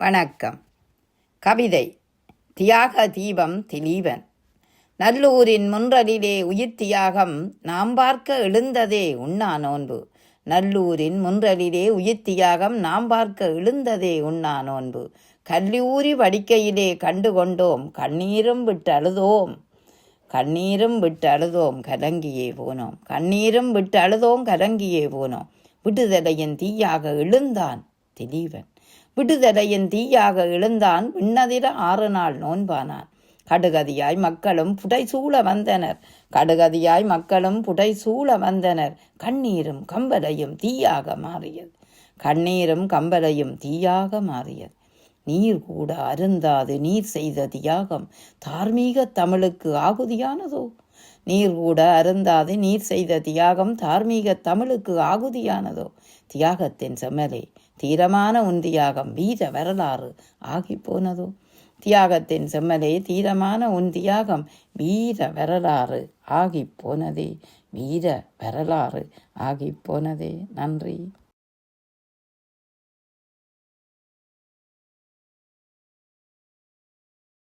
வணக்கம். கவிதை தியாக தீபம் திலீபன். நல்லூரின் முன்றலிலே உயிர் தியாகம் நாம் பார்க்க எழுந்ததே உண்ணா நோன்பு. நல்லூரின் முன்றலிலே உயிர் தியாகம் நாம் பார்க்க எழுந்ததே உண்ணா நோன்பு. கல்லூரி வடிக்கையிலே கண்டு கொண்டோம் கண்ணீரும் விட்டு அழுதோம். கண்ணீரும் விட்டு அழுதோம் கலங்கியே போனோம். கண்ணீரும் விட்டு அழுதோம் கலங்கியே போனோம். விடுதலையின் தீயாக எழுந்தான் திலீபன். விடுதலையின் தீயாக எழுந்தான் விண்ணதிர ஆறு நாள் நோன்பானான். கடுகதியாய் மக்களும் புடைசூழ வந்தனர். கடுகதியாய் மக்களும் புடைசூழ வந்தனர். கண்ணீரும் கம்பலையும் தீயாக மாறியது. கண்ணீரும் கம்பலையும் தீயாக மாறியது. நீர் கூட அருந்தாது நீர் செய்த தியாகம் தார்மீக தமிழுக்கு ஆகுதியானதோ? நீர் கூட அருந்தாது நீர் செய்த தியாகம் தார்மீக தமிழுக்கு ஆகுதியானதோ? தியாகத்தின் செம்மலே தீரமான உன் தியாகம் வீர வரலாறு ஆகி போனதோ தியாகத்தின் செம்மலே தீரமான உன் தியாகம் வீர வரலாறு ஆகி போனதே வீர வரலாறு ஆகி போனதே நன்றி.